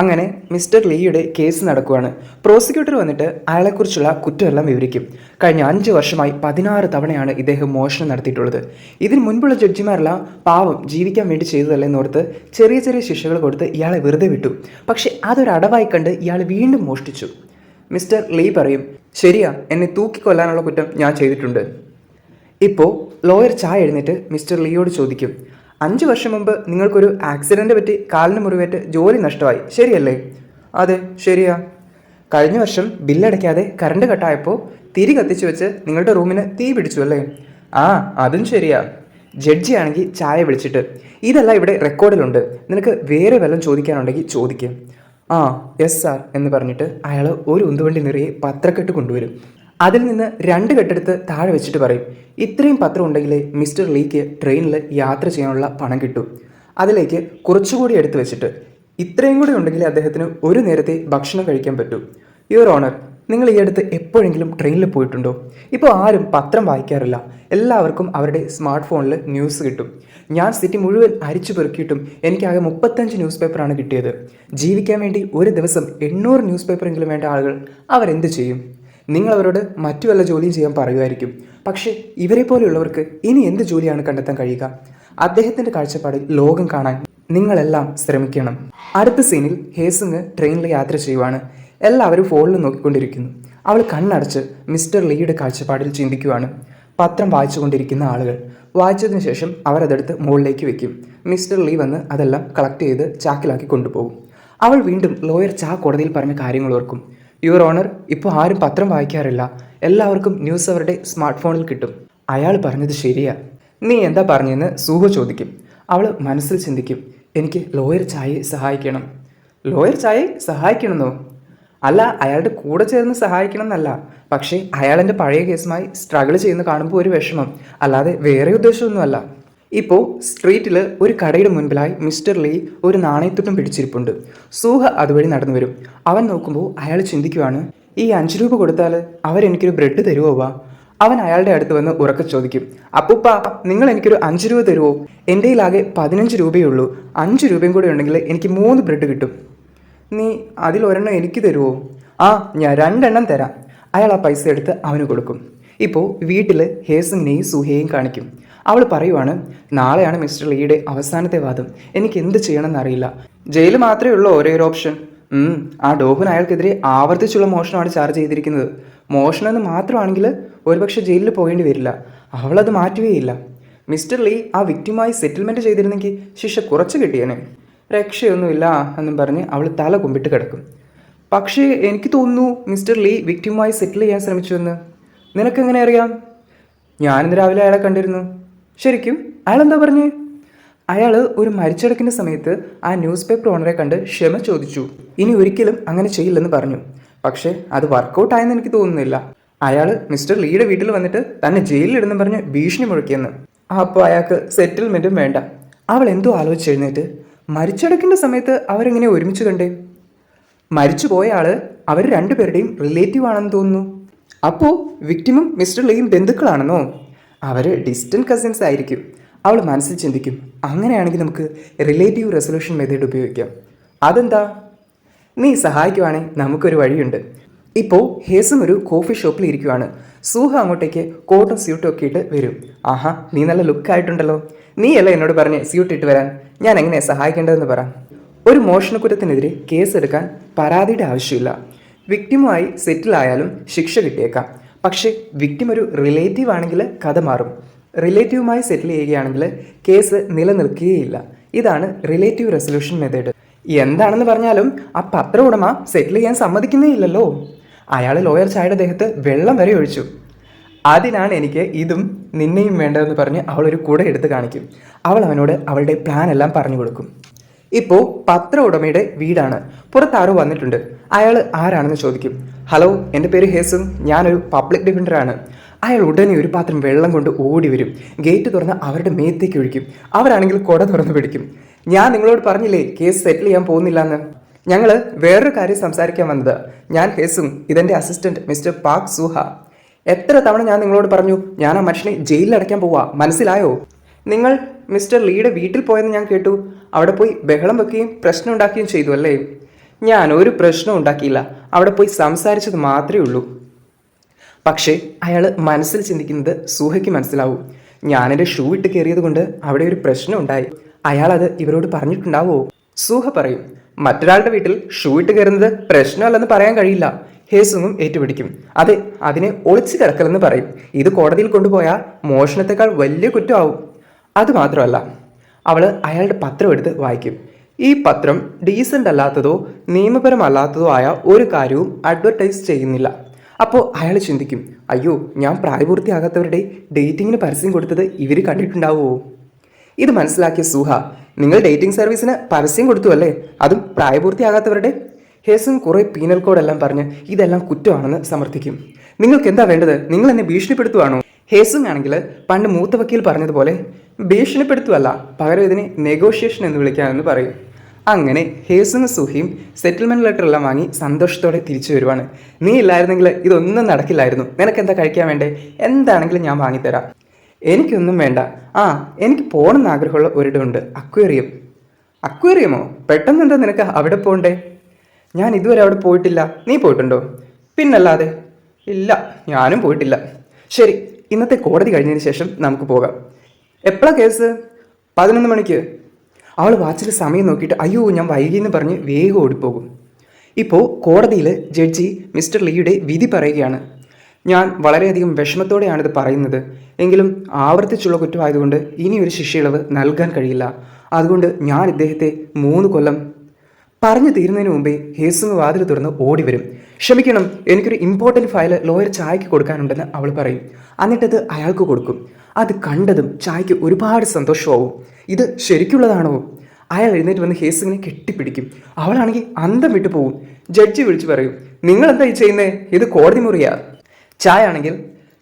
അങ്ങനെ മിസ്റ്റർ ലീയുടെ കേസ് നടക്കുകയാണ് പ്രോസിക്യൂട്ടർ വന്നിട്ട് അയാളെക്കുറിച്ചുള്ള കുറ്റമെല്ലാം വിവരിക്കും. കഴിഞ്ഞ അഞ്ച് വർഷമായി പതിനാറ് തവണയാണ് ഇദ്ദേഹം മോഷണം നടത്തിയിട്ടുള്ളത്. ഇതിന് മുൻപുള്ള ജഡ്ജിമാരെല്ലാം പാവം ജീവിക്കാൻ വേണ്ടി ചെയ്തതല്ലേ എന്നോർത്ത് ചെറിയ ചെറിയ ശിക്ഷകൾ കൊടുത്ത് ഇയാളെ വെറുതെ വിട്ടു. പക്ഷേ അതൊരു അടവായി കണ്ട് ഇയാൾ വീണ്ടും മോഷ്ടിച്ചു. മിസ്റ്റർ ലീ പറയും ശരിയാ എന്നെ തൂക്കിക്കൊല്ലാനുള്ള കുറ്റം ഞാൻ ചെയ്തിട്ടുണ്ട്. ഇപ്പോൾ ലോയർ ചായ എഴുന്നേറ്റ് മിസ്റ്റർ ലീയോട് ചോദിക്കും അഞ്ച് വർഷം മുമ്പ് നിങ്ങൾക്കൊരു ആക്സിഡന്റ് പറ്റി കാലിന് മുറിവേറ്റ് ജോലി നഷ്ടമായി. ശരിയല്ലേ? അതെ ശരിയാ. കഴിഞ്ഞ വർഷം ബില്ലടയ്ക്കാതെ കറണ്ട് കട്ടായപ്പോൾ തിരി കത്തിച്ചു വെച്ച് നിങ്ങളുടെ റൂമിന് തീ പിടിച്ചു അല്ലേ? ആ അതും ശരിയാ. ജഡ്ജി ആണെങ്കിൽ ചായ വിളിച്ചിട്ട് ഇതല്ല ഇവിടെ റെക്കോർഡിലുണ്ട്. നിനക്ക് വേറെ വല്ലതും ചോദിക്കാനുണ്ടെങ്കിൽ ചോദിക്കുക ആ എസ് സാർ എന്ന് പറഞ്ഞിട്ട് അയാൾ ഒരു ഉന്തുവണ്ടി നിറയെ പത്രക്കെട്ട് കൊണ്ടുവരും. അതിൽ നിന്ന് രണ്ട് കെട്ടെടുത്ത് താഴെ വെച്ചിട്ട് പറയും ഇത്രയും പത്രം ഉണ്ടെങ്കിലേ മിസ്റ്റർ ലീക്ക് ട്രെയിനിൽ യാത്ര ചെയ്യാനുള്ള പണം കിട്ടും. അതിലേക്ക് കുറച്ചുകൂടി എടുത്ത് വെച്ചിട്ട് ഇത്രയും കൂടി ഉണ്ടെങ്കിൽ അദ്ദേഹത്തിന് ഒരു നേരത്തെ ഭക്ഷണം കഴിക്കാൻ പറ്റൂ. യുവർ ഓണർ നിങ്ങൾ ഈ അടുത്ത് എപ്പോഴെങ്കിലും ട്രെയിനിൽ പോയിട്ടുണ്ടോ? ഇപ്പോൾ ആരും പത്രം വായിക്കാറില്ല. എല്ലാവർക്കും അവരുടെ സ്മാർട്ട് ഫോണിൽ ന്യൂസ് കിട്ടും. ഞാൻ സിറ്റി മുഴുവൻ അരിച്ചു പെറുക്കിയിട്ടും എനിക്കാകെ മുപ്പത്തഞ്ച് ന്യൂസ് പേപ്പറാണ് കിട്ടിയത്. ജീവിക്കാൻ വേണ്ടി ഒരു ദിവസം എണ്ണൂറ് ന്യൂസ് പേപ്പറെങ്കിലും വേണ്ട ആളുകൾ അവരെന്ത് ചെയ്യും? നിങ്ങൾ അവരോട് മറ്റു വല്ല ജോലിയും ചെയ്യാൻ പറയുമായിരിക്കും. പക്ഷേ ഇവരെ പോലെയുള്ളവർക്ക് ഇനി എന്ത് ജോലിയാണ് കണ്ടെത്താൻ കഴിയുക? അദ്ദേഹത്തിന്റെ കാഴ്ചപ്പാടിൽ ലോകം കാണാൻ നിങ്ങളെല്ലാം ശ്രമിക്കണം. അടുത്ത സീനിൽ ഹേസിങ് ട്രെയിനിൽ യാത്ര ചെയ്യുവാണ്. എല്ലാവരും ഫോണിൽ നോക്കിക്കൊണ്ടിരിക്കുന്നു. അവൾ കണ്ണടച്ച് മിസ്റ്റർ ലീയുടെ കാഴ്ചപ്പാടിൽ ചിന്തിക്കുവാണ്. പത്രം വായിച്ചുകൊണ്ടിരിക്കുന്ന ആളുകൾ. വായിച്ചതിന് ശേഷം അവർ അതെടുത്ത് മുകളിലേക്ക് വെക്കും. മിസ്റ്റർ ലീ വന്ന് അതെല്ലാം കളക്ട് ചെയ്ത് ചാക്കിലാക്കി കൊണ്ടുപോകും. അവൾ വീണ്ടും ലോയർ ചാ കോടതിയിൽ പറഞ്ഞ കാര്യങ്ങൾ ഓർക്കും. യുവർ ഓണർ ഇപ്പോൾ ആരും പത്രം വായിക്കാറില്ല. എല്ലാവർക്കും ന്യൂസ് അവരുടെ സ്മാർട്ട് ഫോണിൽ കിട്ടും. അയാൾ പറഞ്ഞത് ശരിയാ. നീ എന്താ പറഞ്ഞതെന്ന് സൂഹ ചോദിക്കും. അവൾ മനസ്സിൽ ചിന്തിക്കും. എനിക്ക് ലോയർ ചായയെ സഹായിക്കണം. ലോയർ ചായയെ സഹായിക്കണമെന്നോ? അല്ല അയാളുടെ കൂടെ ചേർന്ന് സഹായിക്കണം എന്നല്ല പക്ഷേ അയാളെന്റെ പഴയ കേസുമായി സ്ട്രഗിൾ ചെയ്യുന്ന കാണുമ്പോൾ ഒരു വിഷമം. അല്ലാതെ വേറെ ഉദ്ദേശമൊന്നുമല്ല. ഇപ്പോൾ സ്ട്രീറ്റിൽ ഒരു കടയുടെ മുൻപിലായി മിസ്റ്റർ ലീ ഒരു നാണയത്തുട്ടും പിടിച്ചിരിപ്പുണ്ട്. സൂഹ അതുവഴി നടന്നു വരും. അവൻ നോക്കുമ്പോൾ അയാൾ ചിന്തിക്കുവാണ് ഈ അഞ്ച് രൂപ കൊടുത്താൽ അവരെനിക്കൊരു ബ്രെഡ് തരുമോ വാ? അവൻ അയാളുടെ അടുത്ത് വന്ന് ഉറക്കെ ചോദിക്കും അപ്പൂപ്പ നിങ്ങൾ എനിക്കൊരു അഞ്ച് രൂപ തരുമോ എന്റെ ആകെ പതിനഞ്ച് രൂപയേ ഉള്ളൂ. അഞ്ച് രൂപയും കൂടെ ഉണ്ടെങ്കിൽ എനിക്ക് മൂന്ന് ബ്രെഡ് കിട്ടും. നീ അതിൽ ഒരെണ്ണം എനിക്ക് തരുമോ ആ ഞാൻ രണ്ടെണ്ണം തരാം. അയാൾ ആ പൈസ എടുത്ത് അവന് കൊടുക്കും. ഇപ്പോൾ വീട്ടിൽ ഹേസിനെയും സുഹയെയും കാണിക്കും. അവൾ പറയുവാണ് നാളെയാണ് മിസ്റ്റർ ലീയുടെ അവസാനത്തെ വാദം. എനിക്ക് എന്ത് ചെയ്യണമെന്ന് അറിയില്ല. ജയിൽ മാത്രമേ ഉള്ളൂ ഒരേ ഒരു ഓപ്ഷൻ ആ ഡോഹൻ അയാൾക്കെതിരെ ആവർത്തിച്ചുള്ള മോഷണമാണ് ചാർജ് ചെയ്തിരിക്കുന്നത്. മോഷണം എന്ന് മാത്രമാണെങ്കിൽ ഒരുപക്ഷെ ജയിലിൽ പോകേണ്ടി വരില്ല. അവളത് മാറ്റുകയില്ല. മിസ്റ്റർ ലീ ആ വിക്റ്റിമായി സെറ്റിൽമെന്റ് ചെയ്തിരുന്നെങ്കിൽ ശിക്ഷ കുറച്ച് കിട്ടിയേനെ. രക്ഷയൊന്നുമില്ല എന്നും പറഞ്ഞ് അവൾ തല കുമ്പിട്ട് കിടക്കും. പക്ഷേ എനിക്ക് തോന്നുന്നു മിസ്റ്റർ ലീ വിക്റ്റിമായി സെറ്റിൽ ചെയ്യാൻ ശ്രമിച്ചുവെന്ന്. നിനക്കെങ്ങനെ അറിയാം? ഞാനിന്ന് രാവിലെ അയാളെ കണ്ടിരുന്നു. ശരിക്കും അയാൾ എന്താ പറഞ്ഞേ? അയാൾ ഒരു മരിച്ചടക്കിന്റെ സമയത്ത് ആ ന്യൂസ് പേപ്പർ ഓണറെ കണ്ട് ക്ഷമ ചോദിച്ചു. ഇനി ഒരിക്കലും അങ്ങനെ ചെയ്യില്ലെന്ന് പറഞ്ഞു. പക്ഷേ അത് വർക്കൗട്ട് ആയെന്ന് എനിക്ക് തോന്നുന്നില്ല. അയാൾ മിസ്റ്റർ ലീയുടെ വീട്ടിൽ വന്നിട്ട് തന്നെ ജയിലിലിടുന്നു പറഞ്ഞ് ഭീഷണി മുഴക്കിയെന്ന്. അപ്പോൾ അയാൾക്ക് സെറ്റിൽമെന്റും വേണ്ട. അവൾ എന്തോ ആലോചിച്ച് എഴുന്നേറ്റ്. മരിച്ചടക്കിന്റെ സമയത്ത് അവരെങ്ങനെ ഒരുമിച്ച് കണ്ടേ? മരിച്ചു പോയ ആൾ അവർ രണ്ടുപേരുടെയും റിലേറ്റീവ് ആണെന്ന് തോന്നുന്നു അപ്പോൾ വിക്ടിമും മിസ്റ്റർ ലീയും ബന്ധുക്കളാണെന്നോ? അവർ ഡിസ്റ്റന്റ് കസിൻസ് ആയിരിക്കും. അവൾ മനസ്സിൽ ചിന്തിക്കും അങ്ങനെയാണെങ്കിൽ നമുക്ക് റിലേറ്റീവ് റെസൊല്യൂഷൻ മെത്തേഡ് ഉപയോഗിക്കാം. അതെന്താ? നീ സഹായിക്കുവാണെങ്കിൽ നമുക്കൊരു വഴിയുണ്ട്. ഇപ്പോൾ ഹേസും ഒരു കോഫി ഷോപ്പിൽ ഇരിക്കുവാണ്. സൂഹ അങ്ങോട്ടേക്ക് കോട്ടും സ്യൂട്ടും ഒക്കെ ഇട്ട് വരും. ആഹാ നീ നല്ല ലുക്കായിട്ടുണ്ടല്ലോ നീയല്ല എന്നോട് പറഞ്ഞ് സ്യൂട്ട് ഇട്ട് വരാൻ. ഞാൻ എങ്ങനെ സഹായിക്കേണ്ടതെന്ന് പറ. ഒരു മോഷണക്കുറ്റത്തിനെതിരെ കേസെടുക്കാൻ പരാതിയുടെ ആവശ്യമില്ല. വിക്ടിമുമായി സെറ്റിലായാലും ശിക്ഷ കിട്ടിയേക്കാം. പക്ഷേ വിക്ടിം ഒരു റിലേറ്റീവ് ആണെങ്കിൽ കഥ മാറും. റിലേറ്റീവുമായി സെറ്റിൽ ചെയ്യുകയാണെങ്കിൽ കേസ് നിലനിൽക്കുകയില്ല. ഇതാണ് റിലേറ്റീവ് റെസൊല്യൂഷൻ മെത്തേഡ് എന്താണെന്ന് പറഞ്ഞാലും ആ പത്ര ഉടമ സെറ്റിൽ ചെയ്യാൻ സമ്മതിക്കുന്നേ ഇല്ലല്ലോ അയാൾ ലോയർ ചായയുടെ ദേഹത്ത് വെള്ളം വരെ ഒഴിച്ചു. അതിനാണ് എനിക്ക് ഇതും നിന്നെയും വേണ്ടതെന്ന് പറഞ്ഞ് അവളൊരു കുട എടുത്ത് കാണിക്കും. അവൾ അവനോട് അവളുടെ പ്ലാൻ എല്ലാം പറഞ്ഞു കൊടുക്കും. ഇപ്പോൾ പത്ര ഉടമയുടെ വീടാണ്. പുറത്താരോ വന്നിട്ടുണ്ട്. അയാൾ ആരാണെന്ന് ചോദിക്കും. ഹലോ എന്റെ പേര് ഹേസും. ഞാനൊരു പബ്ലിക് ഡിഫൻഡറാണ്. അയാൾ ഉടനെ ഒരു പാത്രം വെള്ളം കൊണ്ട് ഓടി വരും. ഗേറ്റ് തുറന്ന് അവരുടെ മേത്തേക്ക് ഒഴിക്കും. അവരാണെങ്കിൽ കൊട തുറന്ന് പിടിക്കും. ഞാൻ നിങ്ങളോട് പറഞ്ഞില്ലേ കേസ് സെറ്റിൽ ചെയ്യാൻ പോകുന്നില്ല എന്ന് ഞങ്ങൾ വേറൊരു കാര്യം സംസാരിക്കാൻ വന്നത്. ഞാൻ ഹേസും ഇതെന്റെ അസിസ്റ്റന്റ് മിസ്റ്റർ പാക് സുഹ. എത്ര തവണ ഞാൻ നിങ്ങളോട് പറഞ്ഞു ഞാൻ ആ മനുഷ്യനെ ജയിലിൽ അടയ്ക്കാൻ പോവാ? മനസ്സിലായോ? നിങ്ങൾ മിസ്റ്റർ ലീയുടെ വീട്ടിൽ പോയെന്ന് ഞാൻ കേട്ടു. അവിടെ പോയി ബഹളം വെക്കുകയും പ്രശ്നം ഉണ്ടാക്കുകയും ചെയ്തു അല്ലേ? ഞാൻ ഒരു പ്രശ്നം ഉണ്ടാക്കിയില്ല. അവിടെ പോയി സംസാരിച്ചത് മാത്രമേ ഉള്ളൂ. പക്ഷേ അയാൾ മനസ്സിൽ ചിന്തിക്കുന്നത് സൂഹയ്ക്ക് മനസ്സിലാവും. ഞാനെന്റെ ഷൂ ഇട്ട് കയറിയത് കൊണ്ട് അവിടെ ഒരു പ്രശ്നം ഉണ്ടായി. അയാൾ അത് ഇവരോട് പറഞ്ഞിട്ടുണ്ടാവോ? സൂഹ പറയും മറ്റൊരാളുടെ വീട്ടിൽ ഷൂ ഇട്ട് കയറുന്നത് പ്രശ്നമല്ലെന്ന് പറയാൻ കഴിയില്ല. ഹേസുങ്ങും ഏറ്റുപിടിക്കും. അതെ അതിനെ ഒളിച്ചു കിടക്കലെന്ന് പറയും. ഇത് കോടതിയിൽ കൊണ്ടുപോയാൽ മോഷണത്തെക്കാൾ വലിയ കുറ്റമാവും. അത് മാത്രമല്ല അവൾ അയാളുടെ പത്രം എടുത്ത് വായിക്കും. ഈ പത്രം ഡീസന്റ് അല്ലാത്തതോ നിയമപരമല്ലാത്തതോ ആയ ഒരു കാര്യവും അഡ്വർടൈസ് ചെയ്യുന്നില്ല. അപ്പോൾ അയാൾ ചിന്തിക്കും അയ്യോ ഞാൻ പ്രായപൂർത്തിയാകാത്തവരുടെ ഡേറ്റിങ്ങിന് പരസ്യം കൊടുത്തത് ഇവർ കണ്ടിട്ടുണ്ടാവുമോ? ഇത് മനസ്സിലാക്കിയ സുഹ നിങ്ങൾ ഡേറ്റിംഗ് സർവീസിന് പരസ്യം കൊടുത്തു അല്ലേ? അതും പ്രായപൂർത്തിയാകാത്തവരുടെ? ഹേസൻ കുറെ പീനൽ കോഡെല്ലാം പറഞ്ഞ് ഇതെല്ലാം കുറ്റമാണെന്ന് സമർത്ഥിക്കും. നിങ്ങൾക്ക് എന്താ വേണ്ടത്? നിങ്ങൾ എന്നെ ഭീഷണിപ്പെടുത്തുവാണോ? ഹേസുങ് ആണെങ്കിൽ പണ്ട് മൂത്ത വക്കീൽ പറഞ്ഞതുപോലെ ഭീഷണിപ്പെടുത്തുവല്ല. പകരം ഇതിനെ നെഗോഷിയേഷൻ എന്ന് വിളിക്കാമെന്ന് പറയും. അങ്ങനെ ഹേസും സുഹിയും സെറ്റിൽമെന്റ് ലെറ്റർ എല്ലാം വാങ്ങി സന്തോഷത്തോടെ തിരിച്ചു വരുവാണ്. നീ ഇല്ലായിരുന്നെങ്കിൽ ഇതൊന്നും നടക്കില്ലായിരുന്നു. നിനക്ക് എന്താ കഴിക്കാൻ വേണ്ടേ? എന്താണെങ്കിലും ഞാൻ വാങ്ങിത്തരാം. എനിക്കൊന്നും വേണ്ട. ആ എനിക്ക് പോകണമെന്ന് ആഗ്രഹമുള്ള ഒരിടമുണ്ട്. അക്വേറിയം. അക്വേറിയമോ? പെട്ടെന്ന് എന്താ നിനക്ക് അവിടെ പോകണ്ടേ ഞാൻ ഇതുവരെ അവിടെ പോയിട്ടില്ല. നീ പോയിട്ടുണ്ടോ? പിന്നല്ലാതെ. ഇല്ല ഞാനും പോയിട്ടില്ല. ശരി ഇന്നത്തെ കോടതി കഴിഞ്ഞതിന് ശേഷം നമുക്ക് പോകാം. എപ്പോഴാ കേസ്? പതിനൊന്ന് മണിക്ക്. അവൾ വാച്ചിൽ സമയം നോക്കിയിട്ട് അയ്യോ ഞാൻ വൈകി എന്ന് പറഞ്ഞ് വേഗം ഓടിപ്പോകും. ഇപ്പോൾ കോടതിയിൽ ജഡ്ജി മിസ്റ്റർ ലീയുടെ വിധി പറയുകയാണ്. ഞാൻ വളരെയധികം വിഷമത്തോടെയാണിത് പറയുന്നത്. എങ്കിലും ആവർത്തിച്ചുള്ള കുറ്റമായതുകൊണ്ട് ഇനി ഒരു ശിക്ഷയിളവ് നൽകാൻ കഴിയില്ല. അതുകൊണ്ട് ഞാൻ ഇദ്ദേഹത്തെ മൂന്ന് കൊല്ലം പറഞ്ഞു തീരുന്നതിന് മുമ്പേ ഹേസുങ് വാതിൽ തുറന്ന് ഓടി വരും ക്ഷമിക്കണം എനിക്കൊരു ഇമ്പോർട്ടന്റ് ഫയൽ ലോയർ ചായക്ക് കൊടുക്കാനുണ്ടെന്ന് അവൾ പറയും. എന്നിട്ടത് അയാൾക്ക് കൊടുക്കും. അത് കണ്ടതും ചായക്ക് ഒരുപാട് സന്തോഷമാവും. ഇത് ശരിക്കുള്ളതാണോ? അയാൾ എഴുന്നേറ്റ് വന്ന് ഹേസിങ്ങിനെ കെട്ടിപ്പിടിക്കും. അവളാണെങ്കിൽ അന്തം വിട്ടു പോകും ജഡ്ജി വിളിച്ചു പറയും നിങ്ങൾ എന്താ ഈ ചെയ്യുന്നത് ഇത് കോടതി മുറിയാ? ചായ ആണെങ്കിൽ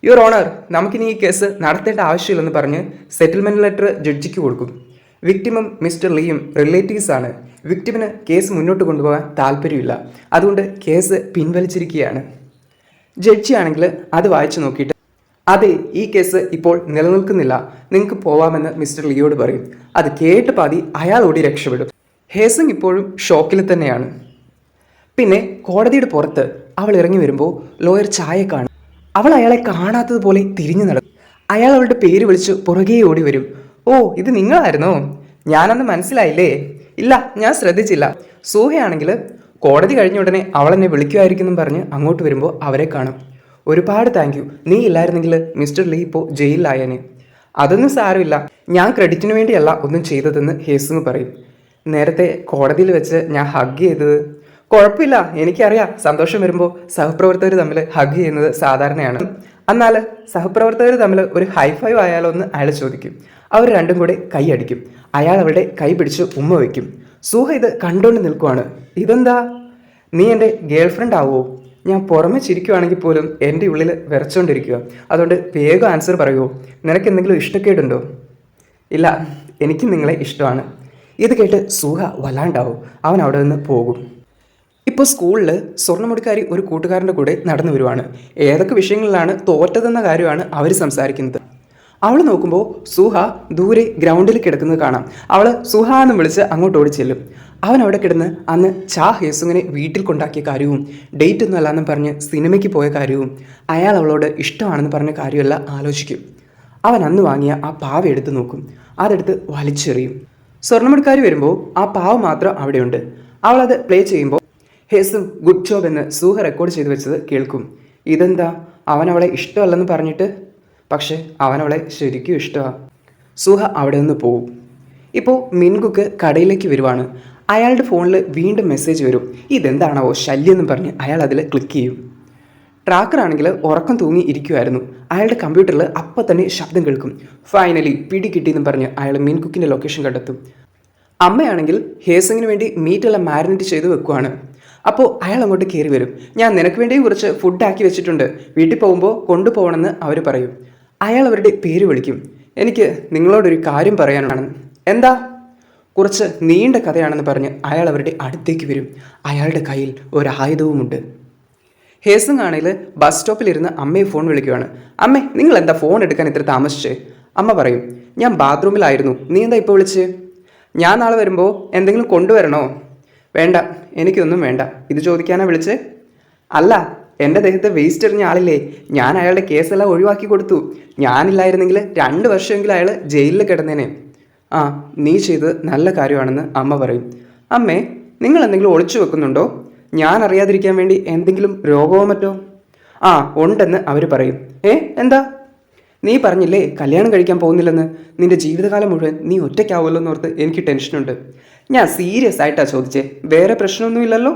യുവർ ഓണർ നമുക്കിനി ഈ കേസ് നടത്തേണ്ട ആവശ്യമില്ലെന്ന് പറഞ്ഞ് സെറ്റിൽമെന്റ് ലെറ്റർ ജഡ്ജിക്ക് കൊടുക്കും. വിക്ടിമും മിസ്റ്റർ ലീയും റിലേറ്റീവ്സ് ആണ്. വിക്ടിമിന് കേസ് മുന്നോട്ട് കൊണ്ടുപോകാൻ താല്പര്യമില്ല. അതുകൊണ്ട് കേസ് പിൻവലിച്ചിരിക്കുകയാണ്. ജഡ്ജി ആണെങ്കിൽ അത് വായിച്ചു നോക്കിയിട്ട് അതെ ഈ കേസ് ഇപ്പോൾ നിലനിൽക്കുന്നില്ല. നിങ്ങൾക്ക് പോവാമെന്ന് മിസ്റ്റർ ലിയോട് പറയും. അത് കേട്ട് പാതി അയാൾ ഓടി രക്ഷപ്പെടും. ഹേസങ് ഇപ്പോഴും ഷോക്കിൽ തന്നെയാണ്. പിന്നെ കോടതിയുടെ പുറത്ത് അവൾ ഇറങ്ങി വരുമ്പോൾ ലോയർ ചായ കാണും. അവൾ അയാളെ കാണാത്തതുപോലെ തിരിഞ്ഞു നടക്കും. അയാൾ അവളുടെ പേര് വിളിച്ച് പുറകെ ഓടി വരും. ഓ ഇത് നിങ്ങളായിരുന്നോ? ഞാനന്ന് മനസ്സിലായില്ലേ? ഇല്ല ഞാൻ ശ്രദ്ധിച്ചില്ല. സൂഹയാണെങ്കിൽ കോടതി കഴിഞ്ഞ ഉടനെ അവൾ എന്നെ വിളിക്കുമായിരിക്കും പറഞ്ഞ് അങ്ങോട്ട് വരുമ്പോൾ അവരെ കാണും. ഒരുപാട് താങ്ക് യു നീ ഇല്ലായിരുന്നെങ്കിൽ മിസ്റ്റർ ലീ ഇപ്പോൾ ജയിലിലായേനെ. അതൊന്നും സാരമില്ല. ഞാൻ ക്രെഡിറ്റിന് വേണ്ടിയല്ല ഒന്നും ചെയ്തതെന്ന് ഹേസുങ് പറയും. നേരത്തെ കോടതിയിൽ വെച്ച് ഞാൻ ഹഗ് ചെയ്തത്. കുഴപ്പമില്ല എനിക്കറിയാം. സന്തോഷം വരുമ്പോൾ സഹപ്രവർത്തകർ തമ്മിൽ ഹഗ് ചെയ്യുന്നത് സാധാരണയാണ്. എന്നാൽ സഹപ്രവർത്തകർ തമ്മിൽ ഒരു ഹൈ ഫൈവ് ആയാലോ എന്ന് അയാൾ ചോദിക്കും. അവർ രണ്ടും കൂടെ കൈ അടിക്കും. അയാൾ അവരുടെ കൈ പിടിച്ച് ഉമ്മ വയ്ക്കും. സൂഹ ഇത് കണ്ടുകൊണ്ട് നിൽക്കുവാണ്. ഇതെന്താ? നീ എന്റെ ഗേൾ ഫ്രണ്ട് ആവുമോ ഞാൻ പുറമെ ചിരിക്കുവാണെങ്കിൽ പോലും എന്റെ ഉള്ളിൽ വിറച്ചുകൊണ്ടിരിക്കുക അതുകൊണ്ട് വേഗം ആൻസർ പറയുമോ നിനക്ക് എന്തെങ്കിലും ഇഷ്ടക്കേടുണ്ടോ? ഇല്ല എനിക്ക് നിങ്ങളെ ഇഷ്ടമാണ്. ഇത് കേട്ട് സുഹ വല്ലാണ്ടാവും. അവൻ അവിടെ നിന്ന് പോകും. ഇപ്പോൾ സ്കൂളിൽ സ്വർണമുടിക്കാരി ഒരു കൂട്ടുകാരന്റെ കൂടെ നടന്നു വരുവാണ്. ഏതൊക്കെ വിഷയങ്ങളിലാണ് തോറ്റതെന്ന കാര്യമാണ് അവർ സംസാരിക്കുന്നത്. അവൾ നോക്കുമ്പോൾ സുഹ ദൂരെ ഗ്രൗണ്ടിൽ കിടക്കുന്നത് കാണാം. അവൾ സുഹ എന്ന് വിളിച്ച് അങ്ങോട്ട് ഓടി ചെല്ലും അവൻ അവിടെ കിടന്ന് അന്ന് ചാ ഹേസുങ്ങിനെ വീട്ടിൽ കൊണ്ടാക്കിയ കാര്യവും ഡേറ്റ് ഒന്നും അല്ലാന്നും പറഞ്ഞ് സിനിമയ്ക്ക് പോയ കാര്യവും അയാൾ അവളോട് ഇഷ്ടമാണെന്ന് പറഞ്ഞ കാര്യമല്ല ആലോചിക്കും. അവൻ അന്ന് വാങ്ങിയ ആ പാവ എടുത്ത് നോക്കും. അതെടുത്ത് വലിച്ചെറിയും. സ്വർണമെടുക്കാർ വരുമ്പോൾ ആ പാവ മാത്രം അവിടെയുണ്ട്. അവൾ അത് പ്ലേ ചെയ്യുമ്പോൾ ഹേസും ഗുഡ് ജോബ് എന്ന് സൂഹ റെക്കോർഡ് ചെയ്തു വെച്ചത് കേൾക്കും. ഇതെന്താ? അവൻ അവളെ ഇഷ്ടമല്ലെന്ന് പറഞ്ഞിട്ട്? പക്ഷെ അവൻ അവളെ ശരിക്കും ഇഷ്ടമാണ് സൂഹ അവിടെ നിന്ന് പോവും. ഇപ്പോൾ മിൻകുക്ക് കടയിലേക്ക് വരുവാണ്. അയാളുടെ ഫോണിൽ വീണ്ടും മെസ്സേജ് വരും. ഇതെന്താണാവോ ശല്യം എന്ന് പറഞ്ഞ് അയാൾ അതിൽ ക്ലിക്ക് ചെയ്യും. ട്രാക്കർ ആണെങ്കിൽ ഉറക്കം തൂങ്ങി ഇരിക്കുമായിരുന്നു അയാളുടെ കമ്പ്യൂട്ടറിൽ അപ്പം തന്നെ ശബ്ദം കേൾക്കും. ഫൈനലി പിടി കിട്ടിയെന്ന് പറഞ്ഞ് അയാൾ മീൻകുക്കിന്റെ ലൊക്കേഷൻ കണ്ടെത്തും. അമ്മയാണെങ്കിൽ ഹേസങ്ങിന് വേണ്ടി മീറ്റെല്ലാം മാരിനേറ്റ് ചെയ്ത് വെക്കുവാണ്. അപ്പോൾ അയാൾ അങ്ങോട്ട് കയറി വരും. ഞാൻ നിനക്ക് വേണ്ടിയും കുറച്ച് ഫുഡ് ആക്കി വെച്ചിട്ടുണ്ട്. വീട്ടിൽ പോകുമ്പോൾ കൊണ്ടുപോകണമെന്ന് അവർ പറയും. അയാൾ അവരുടെ പേര് വിളിക്കും. എനിക്ക് നിങ്ങളോടൊരു കാര്യം പറയാനാണ് എന്താ? കുറച്ച് നീണ്ട കഥയാണെന്ന് പറഞ്ഞ് അയാൾ അവരുടെ അടുത്തേക്ക് വരും. അയാളുടെ കയ്യിൽ ഒരായുധവുമുണ്ട് ഹേസങ് ആണെങ്കിൽ ബസ് സ്റ്റോപ്പിലിരുന്ന് അമ്മയെ ഫോൺ വിളിക്കുവാണ്. അമ്മേ നിങ്ങൾ എന്താ ഫോൺ എടുക്കാൻ ഇത്ര താമസിച്ചേ? അമ്മ പറയും. ഞാൻ ബാത്റൂമിലായിരുന്നു. നീ എന്താ ഇപ്പോൾ വിളിച്ച്? ഞാൻ നാളെ വരുമ്പോൾ എന്തെങ്കിലും കൊണ്ടുവരണോ? വേണ്ട എനിക്കൊന്നും വേണ്ട. ഇത് ചോദിക്കാനാ വിളിച്ച്? അല്ല എന്റെ ദേഹത്തെ വേസ്റ്റ് എറിഞ്ഞ ആളില്ലേ. ഞാൻ അയാളുടെ കേസെല്ലാം ഒഴിവാക്കി കൊടുത്തു. ഞാനില്ലായിരുന്നെങ്കിൽ രണ്ട് വർഷമെങ്കിലും അയാൾ ജയിലിൽ കിടന്നേനെ. ആ നീ ചെയ്തത് നല്ല കാര്യമാണെന്ന് അമ്മ പറയും. അമ്മേ നിങ്ങൾ എന്തെങ്കിലും ഒളിച്ചു വെക്കുന്നുണ്ടോ? ഞാൻ അറിയാതിരിക്കാൻ വേണ്ടി എന്തെങ്കിലും രോഗമോ മറ്റോ? ആ ഉണ്ടെന്ന് അവർ പറയും. ഏ എന്താ? നീ പറഞ്ഞില്ലേ കല്യാണം കഴിക്കാൻ പോകുന്നില്ലെന്ന്? നിന്റെ ജീവിതകാലം മുഴുവൻ നീ ഒറ്റയ്ക്കാവുമല്ലോ എന്നോർത്ത് എനിക്ക് ടെൻഷനുണ്ട്. ഞാൻ സീരിയസ് ആയിട്ടാ ചോദിച്ചേ വേറെ പ്രശ്നമൊന്നുമില്ലല്ലോ?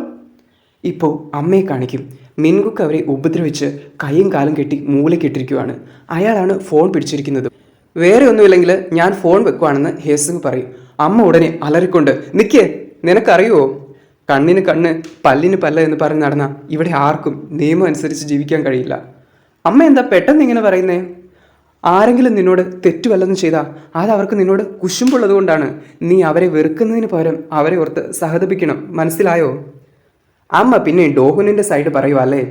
ഇപ്പോൾ അമ്മയെ കാണിക്കും. മിൻകുക്ക് അവരെ ഉപദ്രവിച്ച് കൈയും കാലും കെട്ടി മൂലക്കിട്ടിരിക്കുവാണ് അയാളാണ് ഫോൺ പിടിച്ചിരിക്കുന്നത്. വേറെ ഒന്നുമില്ലെങ്കിൽ ഞാൻ ഫോൺ വെക്കുവാണെന്ന് ഹേസിംഗ് പറയും. അമ്മ ഉടനെ അലറിക്കൊണ്ട് നിൽക്കേ നിനക്കറിയുമോ കണ്ണിന് കണ്ണ് പല്ലിന് പല്ല എന്ന് പറഞ്ഞ് നടന്ന ഇവിടെ ആർക്കും നിയമം അനുസരിച്ച് ജീവിക്കാൻ കഴിയില്ല. അമ്മ എന്താ പെട്ടെന്ന് ഇങ്ങനെ പറയുന്നേ? ആരെങ്കിലും നിന്നോട് തെറ്റു വല്ലതും ചെയ്താൽ അത് അവർക്ക് നിന്നോട് കുശുമ്പുള്ളത് കൊണ്ടാണ്. നീ അവരെ വെറുക്കുന്നതിന് പകരം അവരെ ഓർത്ത് സഹതപിക്കണം. മനസ്സിലായോ? അമ്മ പിന്നെ ഡോഹുനിന്റെ സൈഡ് പറയുക അല്ലേ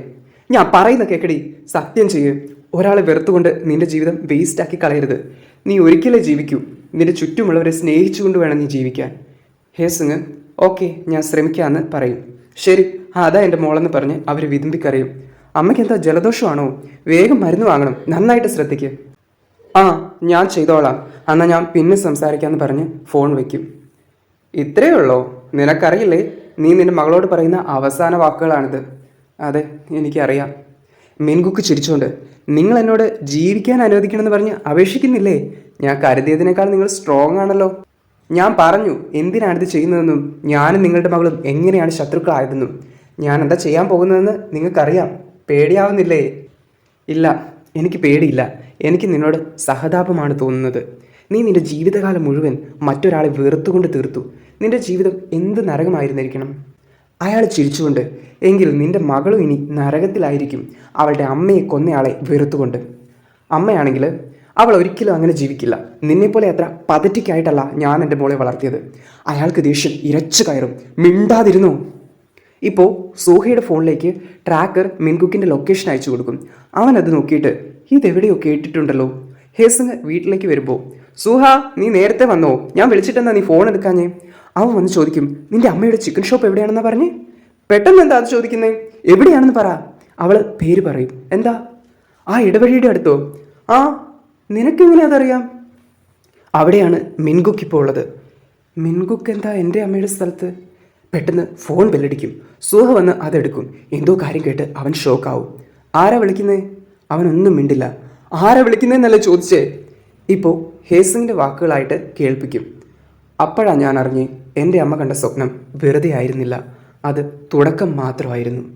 ഞാൻ പറയുന്ന കേക്കടി. സത്യം ചെയ്യ്. ഒരാളെ വെറുത്തുകൊണ്ട് നിന്റെ ജീവിതം വേസ്റ്റാക്കി കളയരുത്. നീ ഒരിക്കലേ ജീവിക്കൂ. നിന്റെ ചുറ്റുമുള്ളവരെ സ്നേഹിച്ചുകൊണ്ട് വേണം നീ ജീവിക്കാൻ. ഹേ ഹേസുങ് ഓക്കെ ഞാൻ ശ്രമിക്കാമെന്ന് പറയും. ശരി അതാ എന്റെ മോളെന്ന് പറഞ്ഞ് അവർ വിതുമ്പിക്കറിയും അമ്മയ്ക്ക് എന്താ ജലദോഷമാണോ? വേഗം മരുന്ന് വാങ്ങണം. നന്നായിട്ട് ശ്രദ്ധിക്കുക ആ ഞാൻ ചെയ്തോളാം. എന്നാൽ ഞാൻ പിന്നെ സംസാരിക്കാമെന്ന് പറഞ്ഞ് ഫോൺ വയ്ക്കും ഇത്രയേ ഉള്ളോ? നിനക്കറിയില്ലേ? നീ നിന്റെ മകളോട് പറയുന്ന അവസാന വാക്കുകളാണിത്. അതെ എനിക്കറിയാം. മിൻകുക്ക് ചിരിച്ചുകൊണ്ട് നിങ്ങൾ എന്നോട് ജീവിക്കാൻ അനുവദിക്കണമെന്ന് പറഞ്ഞ് അപേക്ഷിക്കുന്നില്ലേ? ഞാൻ കരുതിയതിനേക്കാൾ നിങ്ങൾ സ്ട്രോങ് ആണല്ലോ. ഞാൻ പറഞ്ഞു എന്തിനാണിത് ചെയ്യുന്നതെന്നും? ഞാനും നിങ്ങളുടെ മകളും എങ്ങനെയാണ് ശത്രുക്കളായതെന്നും? ഞാൻ എന്താ ചെയ്യാൻ പോകുന്നതെന്ന് നിങ്ങൾക്കറിയാം. പേടിയാവുന്നില്ലേ? ഇല്ല എനിക്ക് പേടിയില്ല. എനിക്ക് നിന്നോട് സഹതാപമാണ് തോന്നുന്നത്. നീ നിന്റെ ജീവിതകാലം മുഴുവൻ മറ്റൊരാളെ വെറുത്തുകൊണ്ട് തീർത്തു. നിന്റെ ജീവിതം എന്ത് നരകമായിരുന്നിരിക്കണം? അയാൾ ചിരിച്ചുകൊണ്ട് എങ്കിൽ നിന്റെ മകളും ഇനി നരകത്തിലായിരിക്കും. അവളുടെ അമ്മയെ കൊന്നയാളെ വെറുത്തുകൊണ്ട്. അമ്മയാണെങ്കിൽ അവൾ ഒരിക്കലും അങ്ങനെ ജീവിക്കില്ല. നിന്നെപ്പോലെ അത്ര പതറ്റിക്കായിട്ടല്ല ഞാൻ എന്റെ മോളെ വളർത്തിയത്. അയാൾക്ക് ദേഷ്യം ഇരച്ചു കയറും. മിണ്ടാതിരുന്നു? ഇപ്പോൾ സൂഹയുടെ ഫോണിലേക്ക് ട്രാക്കർ മിൻകുക്കിന്റെ ലൊക്കേഷൻ അയച്ചു കൊടുക്കും. അവൻ അത് നോക്കിയിട്ട് ഇതെവിടെയോ കേട്ടിട്ടുണ്ടല്ലോ. ഹേസങ് വീട്ടിലേക്ക് വരുമ്പോൾ സുഹ നീ നേരത്തെ വന്നോ? ഞാൻ വിളിച്ചിട്ടെന്നാ നീ ഫോൺ എടുക്കാഞ്ഞേ? അവൻ വന്ന് ചോദിക്കും നിന്റെ അമ്മയുടെ ചിക്കൻ ഷോപ്പ് എവിടെയാണെന്നാ പറഞ്ഞേ? പെട്ടെന്ന് എന്താ അത് ചോദിക്കുന്നത് എവിടെയാണെന്ന് പറ. അവൾ പേര് പറയും എന്താ? ആ ഇടവഴിയുടെ അടുത്തോ? ആ നിനക്കെങ്ങനെ അതറിയാം? അവിടെയാണ് മിൻകുക്ക് ഇപ്പോൾ ഉള്ളത്. മിൻകുക്ക് എന്താ എന്റെ അമ്മയുടെ സ്ഥലത്ത്? പെട്ടെന്ന് ഫോൺ ബെല്ലടിക്കും. സുഹ വന്ന് അതെടുക്കും. എന്തോ കാര്യം കേട്ട് അവൻ ഷോക്കാവും. ആരാ വിളിക്കുന്നേ? അവനൊന്നും മിണ്ടില്ല. ആരാ വിളിക്കുന്നതെന്നല്ലേ ചോദിച്ചേ? ഇപ്പോൾ ഹേസിങ്ങിന്റെ വാക്കുകളായിട്ട് കേൾപ്പിക്കും. അപ്പോഴാണ് ഞാൻ അറിഞ്ഞ് എന്റെ അമ്മ കണ്ട സ്വപ്നം വെറുതെ ആയിരുന്നില്ല. അത് തുടക്കം മാത്രമായിരുന്നു.